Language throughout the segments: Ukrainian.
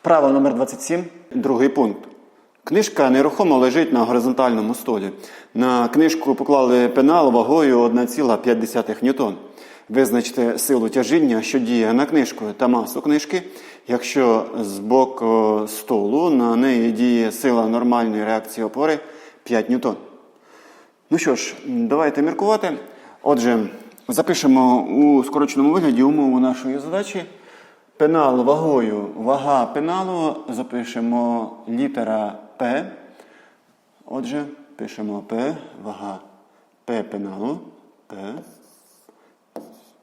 Вправа номер 27, другий пункт. Книжка нерухомо лежить на горизонтальному столі. На книжку поклали пенал вагою 1,5 ньютон. Визначте силу тяжіння, що діє на книжку та масу книжки, якщо з боку столу на неї діє сила нормальної реакції опори 5 ньютон. Ну що ж, давайте міркувати. Отже, запишемо у скороченому вигляді умову нашої задачі. Пенал вагою, вага пеналу, запишемо літера П. Отже, пишемо П, вага П пеналу, П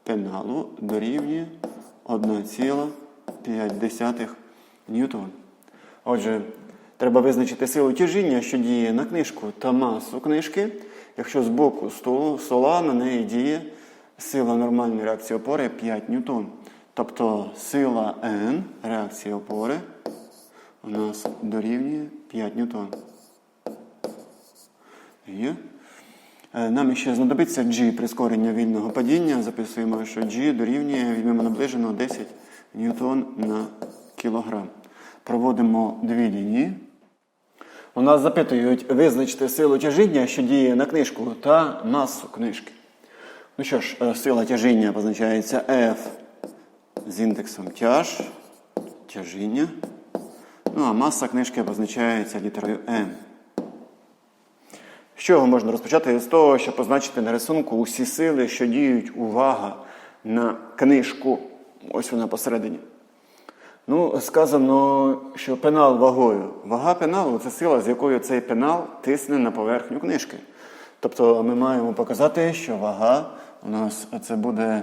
пеналу дорівнює 1,5 ньютон. Отже, треба визначити силу тяжіння, що діє на книжку та масу книжки, якщо з боку столу стола на неї діє сила нормальної реакції опори 5 ньютон. Тобто сила N реакції опори у нас дорівнює 5 ньютон. Є. Е, Нам ще знадобиться G прискорення вільного падіння. Записуємо, що G дорівнює, візьмемо наближено 10 ньютон на кілограм. Проводимо дві лінії. У нас запитують визначити силу тяжіння, що діє на книжку, та масу книжки. Ну що ж, е, сила тяжіння позначається F з індексом тяж, тяжіння. Ну а маса книжки позначається літерою М. З чого можна розпочати? З того, щоб позначити на рисунку усі сили, що діють увага на книжку. Ось вона посередині. Ну, сказано, що пенал вагою. Вага пеналу це сила, з якою цей пенал тисне на поверхню книжки. Тобто ми маємо показати, що вага у нас це буде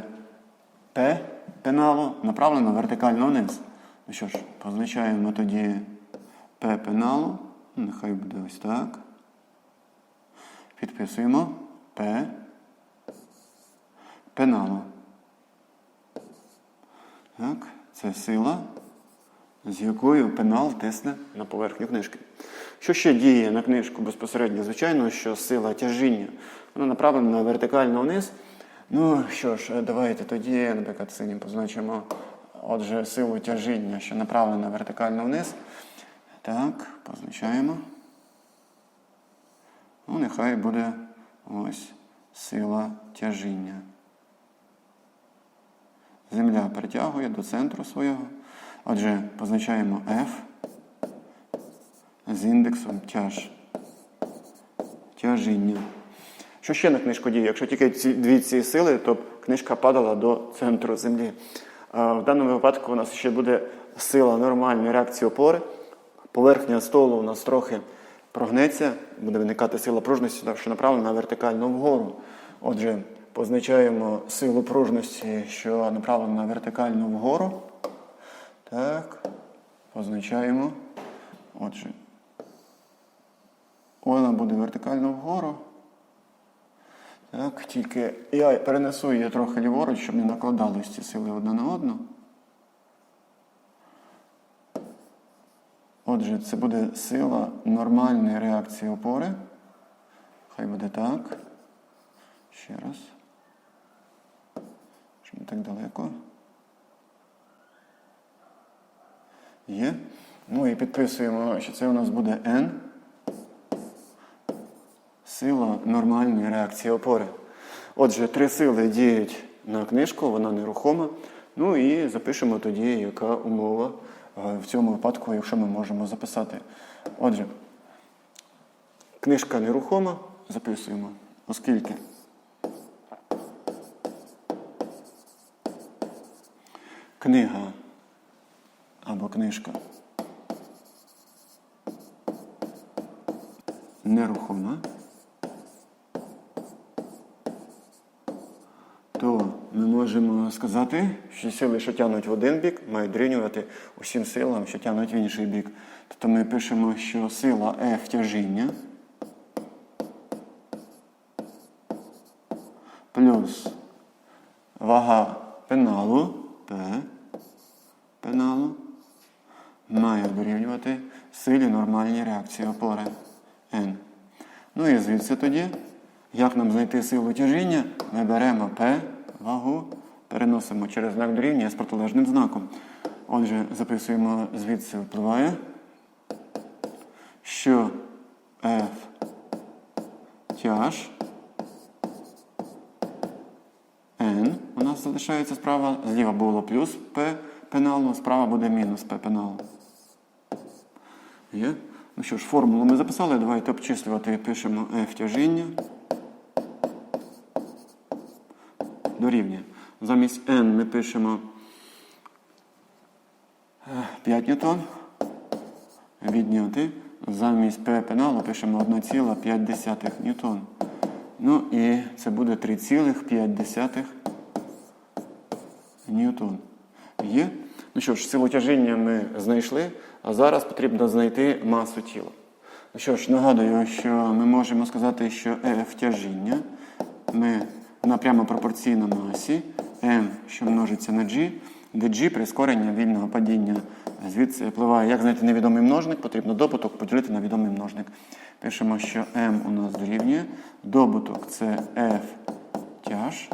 П пеналу направлена вертикально вниз. Ну що ж, позначаємо тоді П пеналу. Нехай буде ось так. Підписуємо П пеналу. Так, це сила, з якою пенал тисне на поверхню книжки. Що ще діє на книжку безпосередньо? Звичайно, що сила тяжіння. Вона направлена вертикально вниз. Ну що ж, давайте тоді, наприклад, синім позначимо. Отже, силу тяжіння, що направлена вертикально вниз. Так, позначаємо. Ну, нехай буде ось сила тяжіння. Земля притягує до центру свого. Отже, позначаємо F з індексом тяж. Тяжіння. Що ще на книжку діє? Якщо тільки ці дві ці сили, то книжка падала до центру землі. В даному випадку у нас ще буде сила нормальної реакції опори. Поверхня столу у нас трохи прогнеться, буде виникати сила пружності, що направлена вертикально вгору. Отже, позначаємо силу пружності, що направлена вертикально вгору. Так, позначаємо. Отже, вона буде вертикально вгору. Так, тільки я перенесу її трохи ліворуч, щоб не накладались ці сили одна на одну. Отже, це буде сила нормальної реакції опори. Хай буде так. Ще раз. Щоб не так далеко. Є. Ну і підписуємо, що це у нас буде N. Сила нормальної реакції опори. Отже, три сили діють на книжку, вона нерухома. Ну і запишемо тоді, яка умова е, в цьому випадку, якщо ми можемо записати. Отже, книжка нерухома, записуємо, оскільки книга або книжка нерухома. то ми можемо сказати, що сили, що тягнуть в один бік, мають дорівнювати усім силам, що тягнуть в інший бік. Тобто ми пишемо, що сила F тяжіння плюс вага пеналу P пеналу має дорівнювати силі нормальній реакції опори N. Ну і звідси тоді, як нам знайти силу тяжіння, ми беремо P вагу, переносимо через знак дорівнює з протилежним знаком. Отже, записуємо звідси впливає, що F тяж N у нас залишається справа. Зліва було плюс P пеналу, справа буде мінус P пеналу. Є? Ну що ж, формулу ми записали. Давайте обчислювати. Пишемо F тяжіння. Дорівнює. Замість N ми пишемо е, 5 ньютон. Відняти. Замість P пеналу пишемо 1,5 ньютон. Ну і це буде 3,5 ньютон. Є? Ну що ж, силу тяжіння ми знайшли, а зараз потрібно знайти масу тіла. Ну що ж, нагадую, що ми можемо сказати, що F тяжіння ми, вона прямо пропорційна масі M, що множиться на G, де G прискорення вільного падіння звідси впливає. Як знайти невідомий множник, потрібно добуток поділити на відомий множник. Пишемо, що M у нас дорівнює. Добуток це F тяж,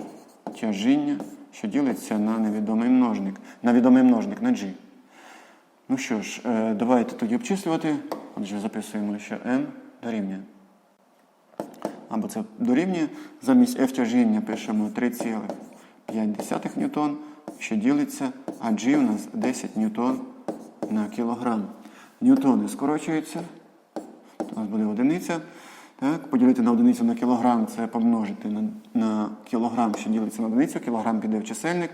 тяжіння, що ділиться на невідомий множник. На відомий множник на G. Ну що ж, е, давайте тоді обчислювати. Отже, записуємо, що m дорівнює. Або це дорівнює. Замість F тяжіння пишемо 3,5 ньютон, що ділиться, а G у нас 10 ньютон на кілограм. Ньютони скорочуються. У нас буде одиниця. Так, поділити на одиницю на кілограм це помножити на, на кілограм, що ділиться на одиницю, кілограм піде в чисельник.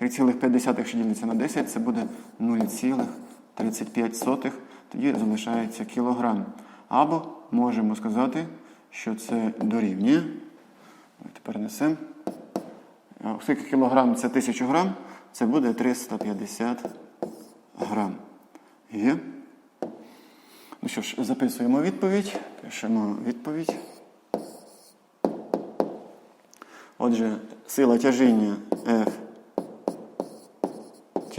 3,5, що ділиться на 10, це буде 0,35. Тоді залишається кілограм. Або можемо сказати, що це дорівнює. Давайте перенесемо. А Оскільки кілограм це 1000 грам, це буде 350 грам. Є? Ну що ж, записуємо відповідь. Пишемо відповідь. Отже, сила тяжіння F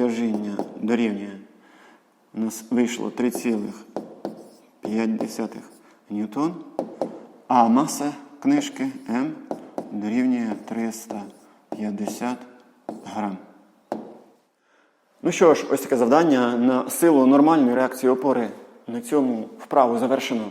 тяжіння дорівнює. У нас вийшло 3,5 ньютон, а маса книжки М дорівнює 350 грам. Ну що ж, ось таке завдання на силу нормальної реакції опори. На цьому вправу завершено.